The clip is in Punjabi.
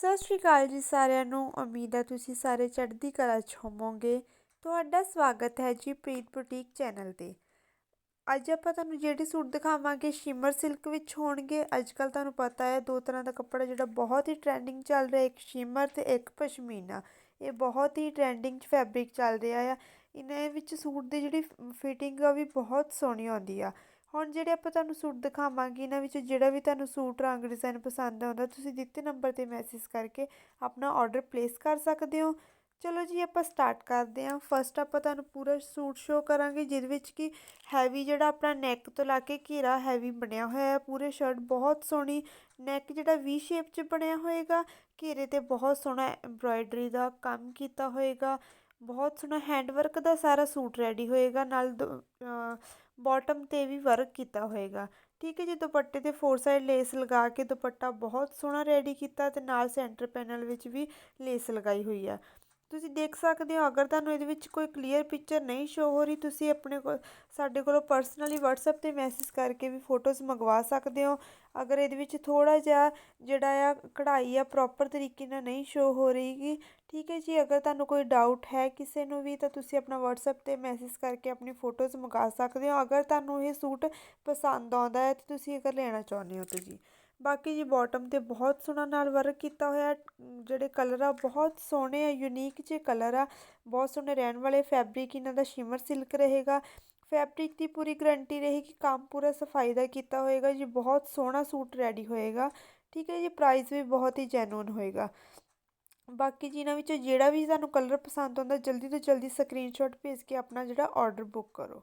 ਸਤਿ ਸ਼੍ਰੀ ਅਕਾਲ ਜੀ ਸਾਰਿਆਂ ਨੂੰ। ਉਮੀਦ ਹੈ ਤੁਸੀਂ ਸਾਰੇ ਚੜ੍ਹਦੀ ਕਲਾ 'ਚ ਹੋਵੋਗੇ। ਤੁਹਾਡਾ ਸਵਾਗਤ ਹੈ ਜੀ ਪ੍ਰੀਤ ਬੁਟੀਕ ਚੈਨਲ 'ਤੇ। ਅੱਜ ਆਪਾਂ ਤੁਹਾਨੂੰ ਜਿਹੜੇ ਸੂਟ ਦਿਖਾਵਾਂਗੇ ਸ਼ਿਮਰ ਸਿਲਕ ਵਿੱਚ ਹੋਣਗੇ। ਅੱਜ ਕੱਲ ਤੁਹਾਨੂੰ ਪਤਾ ਹੈ ਦੋ ਤਰ੍ਹਾਂ ਦਾ ਕੱਪੜਾ ਜਿਹੜਾ ਬਹੁਤ ਹੀ ਟ੍ਰੈਂਡਿੰਗ ਚੱਲ ਰਿਹਾ, ਇੱਕ ਸ਼ਿਮਰ ਤੇ ਇੱਕ ਪਸ਼ਮੀਨਾ। ਇਹ ਬਹੁਤ ਹੀ ਟ੍ਰੈਂਡਿੰਗ ਫੈਬਰਿਕ ਚੱਲ ਰਿਹਾ ਆ। ਇਹਨਾਂ ਵਿੱਚ ਸੂਟ ਦੀ ਜਿਹੜੀ ਫਿਟਿੰਗ ਆ ਵੀ ਬਹੁਤ ਸੋਹਣੀ ਆਉਂਦੀ ਆ। ਹੁਣ ਜਿਹੜੇ ਆਪਾਂ ਤੁਹਾਨੂੰ ਸੂਟ ਦਿਖਾਵਾਂਗੇ, ਇਹਨਾਂ ਵਿੱਚ ਜਿਹੜਾ ਵੀ ਤੁਹਾਨੂੰ ਸੂਟ, ਰੰਗ ਡਿਜ਼ਾਈਨ ਪਸੰਦ ਆਉਂਦਾ, ਤੁਸੀਂ ਦਿੱਤੇ ਨੰਬਰ 'ਤੇ ਮੈਸੇਜ ਕਰਕੇ ਆਪਣਾ ਆਰਡਰ ਪਲੇਸ ਕਰ ਸਕਦੇ ਹੋ। ਚਲੋ ਜੀ, ਆਪਾਂ ਸਟਾਰਟ ਕਰਦੇ ਹਾਂ। ਫਸਟ ਆਪਾਂ ਤੁਹਾਨੂੰ ਪੂਰਾ ਸੂਟ ਸ਼ੋ ਕਰਾਂਗੇ, ਜਿਹਦੇ ਵਿੱਚ ਕਿ ਹੈਵੀ ਜਿਹੜਾ ਆਪਣਾ ਨੈਕ ਤੋਂ ਲਾ ਕੇ ਘੇਰਾ ਹੈਵੀ ਬਣਿਆ ਹੋਇਆ ਹੈ। ਪੂਰੇ ਸ਼ਰਟ ਬਹੁਤ ਸੋਹਣੀ ਨੈਕ ਜਿਹੜਾ ਵੀ ਸ਼ੇਪ 'ਚ ਬਣਿਆ ਹੋਏਗਾ। ਘੇਰੇ ਤੇ ਬਹੁਤ ਸੋਹਣਾ ਐਮਬ੍ਰਾਇਡਰੀ ਦਾ ਕੰਮ ਕੀਤਾ ਹੋਏਗਾ। ਬਹੁਤ ਸੋਹਣਾ ਹੈਂਡਵਰਕ ਦਾ ਸਾਰਾ ਸੂਟ ਰੈਡੀ ਹੋਏਗਾ, ਨਾਲ ਬਾਟਮ ਤੇ ਵੀ ਵਰਕ ਕੀਤਾ ਹੋਏਗਾ। ਠੀਕ ਹੈ ਜੀ, ਦੁਪੱਟੇ ਤੇ ਫੋਰ ਸਾਈਡ ਲੇਸ ਲਗਾ ਕੇ ਦੁਪੱਟਾ ਬਹੁਤ ਸੋਹਣਾ ਰੈਡੀ ਕੀਤਾ ਤੇ ਨਾਲ ਸੈਂਟਰ ਪੈਨਲ ਵਿੱਚ ਵੀ ਲੇਸ ਲਗਾਈ ਹੋਈ ਆ। ਤੁਸੀਂ ਦੇਖ ਸਕਦੇ ਹੋ, ਅਗਰ ਤੁਹਾਨੂੰ ਇਹਦੇ ਵਿੱਚ ਕੋਈ ਕਲੀਅਰ ਪਿਕਚਰ ਨਹੀਂ ਸ਼ੋ ਹੋ ਰਹੀ, ਤੁਸੀਂ ਆਪਣੇ ਕੋਲ ਸਾਡੇ ਕੋਲੋਂ ਪਰਸਨਲੀ WhatsApp ਤੇ ਮੈਸੇਜ ਕਰਕੇ ਵੀ ਫੋਟੋਜ਼ ਮੰਗਵਾ ਸਕਦੇ ਹੋ। ਅਗਰ ਇਹਦੇ ਵਿੱਚ ਥੋੜਾ ਜਿਹਾ ਜਿਹੜਾ ਆ ਕਢਾਈ ਆ ਪ੍ਰੋਪਰ ਤਰੀਕੇ ਨਾਲ ਨਹੀਂ ਸ਼ੋ ਹੋ ਰਹੀਗੀ ਠੀਕ ਹੈ ਜੀ? ਅਗਰ ਤੁਹਾਨੂੰ ਕੋਈ ਡਾਊਟ ਹੈ ਕਿਸੇ ਨੂੰ ਵੀ, ਤਾਂ ਤੁਸੀਂ ਆਪਣਾ WhatsApp ਤੇ ਮੈਸੇਜ ਕਰਕੇ ਆਪਣੀ ਫੋਟੋਜ਼ ਮੰਗਾ ਸਕਦੇ ਹੋ। ਅਗਰ ਤੁਹਾਨੂੰ ਇਹ ਸੂਟ ਪਸੰਦ ਆਉਂਦਾ ਹੈ, ਤੇ ਤੁਸੀਂ ਅਗਰ ਲੈਣਾ ਚਾਹੁੰਦੇ ਹੋ ਤਾਂ ਜੀ ਬਾਕੀ ਜੀ ਬਾਟਮ ਤੇ ਬਹੁਤ ਸੋਹਣਾ ਨਾਲ ਵਰਕ ਕੀਤਾ ਹੋਇਆ ਜਿਹੜੇ ਕਲਰ ਆ, ਬਹੁਤ ਸੋਹਣੇ ਆ ਯੂਨੀਕ ਜਿਹੇ ਕਲਰ ਆ। ਬਹੁਤ ਸੋਹਣੇ ਰਹਿਣ ਵਾਲੇ ਫੈਬਰਿਕ ਇਹਨਾਂ ਦਾ ਸ਼ਿਮਰ ਸਿਲਕ ਰਹੇਗਾ। ਫੈਬਰਿਕ ਦੀ ਪੂਰੀ ਗਰੰਟੀ ਰਹੇਗੀ, ਕੰਮ ਪੂਰਾ ਸਫ਼ਾਈ ਦਾ ਕੀਤਾ ਹੋਏਗਾ ਜੀ, ਬਹੁਤ ਸੋਹਣਾ ਸੂਟ ਰੈਡੀ ਹੋਏਗਾ। ਠੀਕ ਹੈ ਜੀ ਪ੍ਰਾਈਸ ਵੀ ਬਹੁਤ ਹੀ ਜੈਨੂਨ ਹੋਏਗਾ। ਬਾਕੀ ਜੀ ਇਹਨਾਂ ਵਿੱਚੋਂ ਜਿਹੜਾ ਵੀ ਤੁਹਾਨੂੰ ਕਲਰ ਪਸੰਦ ਆਉਂਦਾ, ਜਲਦੀ ਤੋਂ ਜਲਦੀ ਸਕਰੀਨਸ਼ਾਟ ਭੇਜ ਕੇ ਆਪਣਾ ਜਿਹੜਾ ਆਰਡਰ ਬੁੱਕ ਕਰੋ।